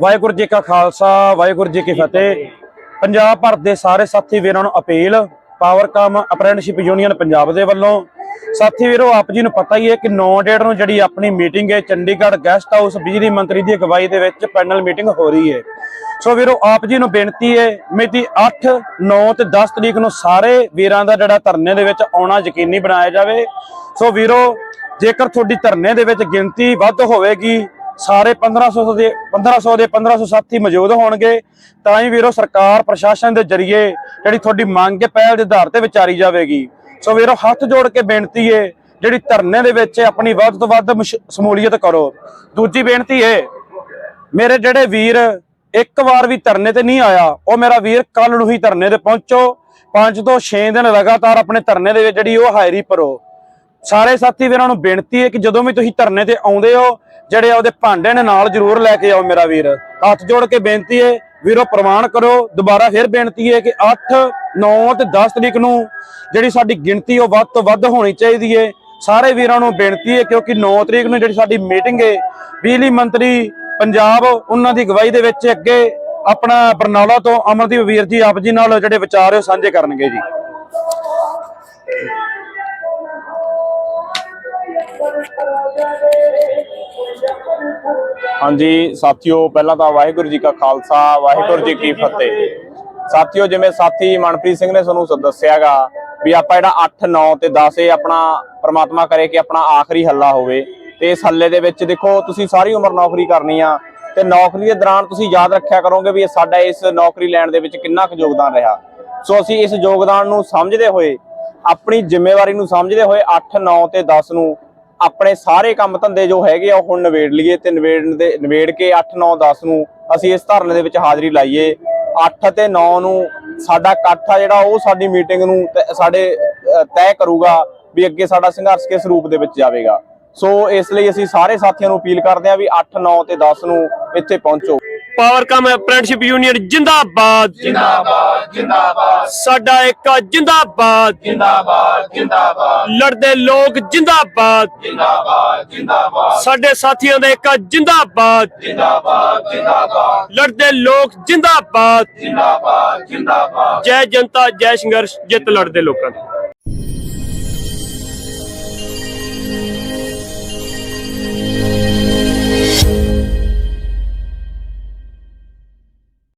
ਵਾਹਿਗੁਰੂ ਜੀ ਕਾ ਖਾਲਸਾ, ਵਾਹਿਗੁਰੂ ਜੀ ਕੀ ਫਤਿਹ। ਪੰਜਾਬ ਭਰ ਦੇ ਸਾਰੇ ਸਾਥੀ ਵੀਰਾਂ ਨੂੰ appeal Powercom apprenticeship union Punjab ਦੇ ਵੱਲੋਂ। ਸਾਥੀ ਵੀਰੋ, ਆਪ ਜੀ ਨੂੰ ਪਤਾ ਹੀ ਹੈ ਕਿ 9 ਡੇਟ ਨੂੰ ਜਿਹੜੀ ਆਪਣੀ ਮੀਟਿੰਗ ਹੈ, ਚੰਡੀਗੜ੍ਹ ਗੈਸਟ ਹਾਊਸ ਬਿਜਲੀ ਮੰਤਰੀ ਦੀ ਅਗਵਾਈ ਦੇ ਵਿੱਚ ਪੈਨਲ ਮੀਟਿੰਗ ਹੋ ਰਹੀ ਹੈ। ਸੋ ਵੀਰੋ, ਆਪ ਜੀ ਨੂੰ ਬੇਨਤੀ ਹੈ, ਮਿਤੀ 8 9 ਤੇ 10 ਤਰੀਕ ਨੂੰ ਸਾਰੇ ਵੀਰਾਂ ਦਾ ਜਿਹੜਾ ਧਰਨੇ ਦੇ ਵਿੱਚ ਆਉਣਾ ਯਕੀਨੀ ਬਣਾਇਆ ਜਾਵੇ। ਸੋ ਵੀਰੋ, ਜੇਕਰ ਤੁਹਾਡੀ ਧਰਨੇ ਦੇ ਵਿੱਚ ਗਿਣਤੀ ਵੱਧ ਹੋਵੇਗੀ ਸਾਰੇ 1500 ਦੇ 1500 ਦੇ 1500 ਸਾਥੀ ਮੌਜੂਦ ਹੋਣਗੇ। ਤਾਂ ਹੀ ਵੀਰੋ, ਸਰਕਾਰ ਪ੍ਰਸ਼ਾਸਨ ਦੇ ਜ਼ਰੀਏ ਜਿਹੜੀ ਤੁਹਾਡੀ ਮੰਗ ਹੈ, ਪਹਿਲ ਦੇ ਆਧਾਰ ਤੇ ਵਿਚਾਰੀ ਜਾਵੇਗੀ। ਸੋ ਵੀਰੋ, ਹੱਥ ਜੋੜ ਕੇ ਬੇਨਤੀ ਹੈ, ਜਿਹੜੀ ਧਰਨੇ ਦੇ ਵਿੱਚ ਆਪਣੀ ਵੱਧ ਤੋਂ ਵੱਧ ਮਸ਼- ਸ਼ਮੂਲੀਅਤ ਕਰੋ। ਦੂਜੀ ਬੇਨਤੀ ਹੈ ਮੇਰੇ ਜਿਹੜੇ ਵੀਰ ਇੱਕ ਵਾਰ ਵੀ ਧਰਨੇ ਤੇ ਨਹੀਂ ਆਇਆ, ਉਹ ਮੇਰਾ ਵੀਰ ਕੱਲ ਨੂੰ ਹੀ ਧਰਨੇ ਤੇ ਪਹੁੰਚੋ। 5 ਤੋਂ 6 ਦਿਨ ਲਗਾਤਾਰ ਆਪਣੇ ਧਰਨੇ ਦੇ ਵਿੱਚ ਜਿਹੜੀ ਉਹ ਹਾਜ਼ਰੀ ਭਰੋ। ਸਾਰੇ ਸਾਥੀ ਵੀਰਾਂ ਨੂੰ ਬੇਨਤੀ ਹੈ ਕਿ ਜਦੋਂ ਵੀ ਤੁਸੀਂ ਧਰਨੇ ਤੇ ਆਉਂਦੇ ਹੋ, ਜਿਹੜੇ ਉਹਦੇ ਭਾਂਡੇ ਨੇ ਨਾਲ ਜ਼ਰੂਰ ਲੈ ਕੇ ਆਓ ਮੇਰਾ ਵੀਰ। ਹੱਥ ਜੋੜ ਕੇ ਬੇਨਤੀ ਹੈ, ਵੀਰੋ ਪ੍ਰਮਾਣ ਕਰੋ। ਦੁਬਾਰਾ ਫਿਰ ਬੇਨਤੀ ਹੈ ਕਿ 8 9 ਤੇ 10 ਤਰੀਕ ਨੂੰ ਜਿਹੜੀ ਸਾਡੀ ਗਿਣਤੀ ਉਹ ਵੱਧ ਤੋਂ ਵੱਧ ਹੋਣੀ ਚਾਹੀਦੀ ਹੈ। ਸਾਰੇ ਵੀਰਾਂ ਨੂੰ ਬੇਨਤੀ ਹੈ, ਕਿਉਂਕਿ 9 ਤਰੀਕ ਨੂੰ ਜਿਹੜੀ ਸਾਡੀ ਮੀਟਿੰਗ ਹੈ, ਬਿਜਲੀ ਮੰਤਰੀ ਪੰਜਾਬ, ਉਹਨਾਂ ਦੀ ਅਗਵਾਈ ਦੇ ਵਿੱਚ ਅੱਗੇ ਆਪਣਾ ਬਰਨਾਲਾ ਤੋਂ ਅਮਰਦੀਪ ਵੀਰ ਜੀ ਆਪ ਜੀ ਨਾਲ ਜਿਹੜੇ ਵਿਚਾਰ ਉਹ ਸਾਂਝੇ ਕਰਨਗੇ ਜੀ। ਹਾਂਜੀ, ਸਾਥੀਓ, ਪਹਿਲਾਂ ਤਾਂ ਵਾਹਿਗੁਰੂ ਜੀ ਕਾ ਖਾਲਸਾ, ਵਾਹਿਗੁਰੂ ਜੀ ਕੀ ਫਤਿਹ। ਸਾਥੀਓ, ਜਿਵੇਂ ਸਾਥੀ ਮਨਪ੍ਰੀਤ ਸਿੰਘ ਨੇ ਤੁਹਾਨੂੰ ਦੱਸਿਆਗਾ ਵੀ ਆਪਾਂ ਜਿਹੜਾ 8 9 ਤੇ 10 ਇਹ ਆਪਣਾ ਪ੍ਰਮਾਤਮਾ ਕਰੇ ਕਿ ਆਪਣਾ ਆਖਰੀ ਹੱਲਾ ਹੋਵੇ। ਤੇ ਇਸ ਹੱਲੇ ਦੇ ਵਿੱਚ ਦੇਖੋ, ਤੁਸੀਂ ਸਾਰੀ ਉਮਰ ਨੌਕਰੀ ਕਰਨੀ ਆ ਤੇ ਨੌਕਰੀ ਦੇ ਦੌਰਾਨ ਤੁਸੀਂ ਯਾਦ ਰੱਖਿਆ ਕਰੋਗੇ ਵੀ ਸਾਡਾ ਇਸ ਨੌਕਰੀ ਲੈਣ ਦੇ ਵਿੱਚ ਕਿੰਨਾ ਕੁ ਯੋਗਦਾਨ ਰਿਹਾ। ਸੋ ਅਸੀਂ ਇਸ ਯੋਗਦਾਨ ਨੂੰ ਸਮਝਦੇ ਹੋਏ, ਆਪਣੀ ਜ਼ਿੰਮੇਵਾਰੀ ਨੂੰ ਸਮਝਦੇ ਹੋਏ 8 9 ਤੇ 10 ਨੂੰ ਆਪਣੇ ਸਾਰੇ ਕੰਮ ਧੰਦੇ ਜੋ ਹੈਗੇ ਆ, ਉਹ ਹੁਣ ਨਿਬੇੜ ਲਈਏ ਤੇ ਨਿਬੇੜਨ ਦੇ, ਨਿਬੇੜ ਕੇ 8 9 10 ਨੂੰ ਅਸੀਂ ਇਸ ਧਰਨੇ ਦੇ ਵਿੱਚ ਹਾਜ਼ਰੀ ਲਾਈਏ। 8 ਤੇ 9 ਨੂੰ ਸਾਡਾ ਇਕੱਠ ਆ ਜਿਹੜਾ, ਉਹ ਸਾਡੀ ਮੀਟਿੰਗ ਨੂੰ ਸਾਡੇ ਤੈਅ ਕਰੂਗਾ ਵੀ ਅੱਗੇ ਸਾਡਾ ਸੰਘਰਸ਼ ਕਿਸ ਰੂਪ ਦੇ ਵਿੱਚ ਜਾਵੇਗਾ। ਸੋ ਇਸ ਲਈ ਅਸੀਂ ਸਾਰੇ ਸਾਥੀਆਂ ਨੂੰ ਅਪੀਲ ਕਰਦੇ ਹਾਂ ਵੀ 8 9 ਤੇ 10 ਨੂੰ ਇੱਥੇ ਪਹੁੰਚੋ। ਪਾਵਰਕਾਮ ਅਪ੍ਰੈਂਟਿਸਸ਼ਿਪ ਯੂਨੀਅਨ ਜਿੰਦਾਬਾਦ। ਜਿੰਦਾਬਾਦ ਜਿੰਦਾਬਾਦ। ਸਾਡਾ ਇੱਕ ਜਿੰਦਾਬਾਦ। ਜਿੰਦਾਬਾਦ ਜਿੰਦਾਬਾਦ। ਲੜਦੇ ਲੋਕ ਜਿੰਦਾਬਾਦ। ਜਿੰਦਾਬਾਦ ਜਿੰਦਾਬਾਦ। ਸਾਡੇ ਸਾਥੀਆਂ ਦਾ ਇੱਕ ਜਿੰਦਾਬਾਦ। ਜਿੰਦਾਬਾਦ ਜਿੰਦਾਬਾਦ। ਲੜਦੇ ਲੋਕ ਜਿੰਦਾਬਾਦ। ਜਿੰਦਾਬਾਦ ਜਿੰਦਾਬਾਦ। ਜੈ ਜਨਤਾ ਜੈ ਸੰਘਰਸ਼ ਜਿੱਤ ਲੜਦੇ ਲੋਕਾਂ ਦੀ।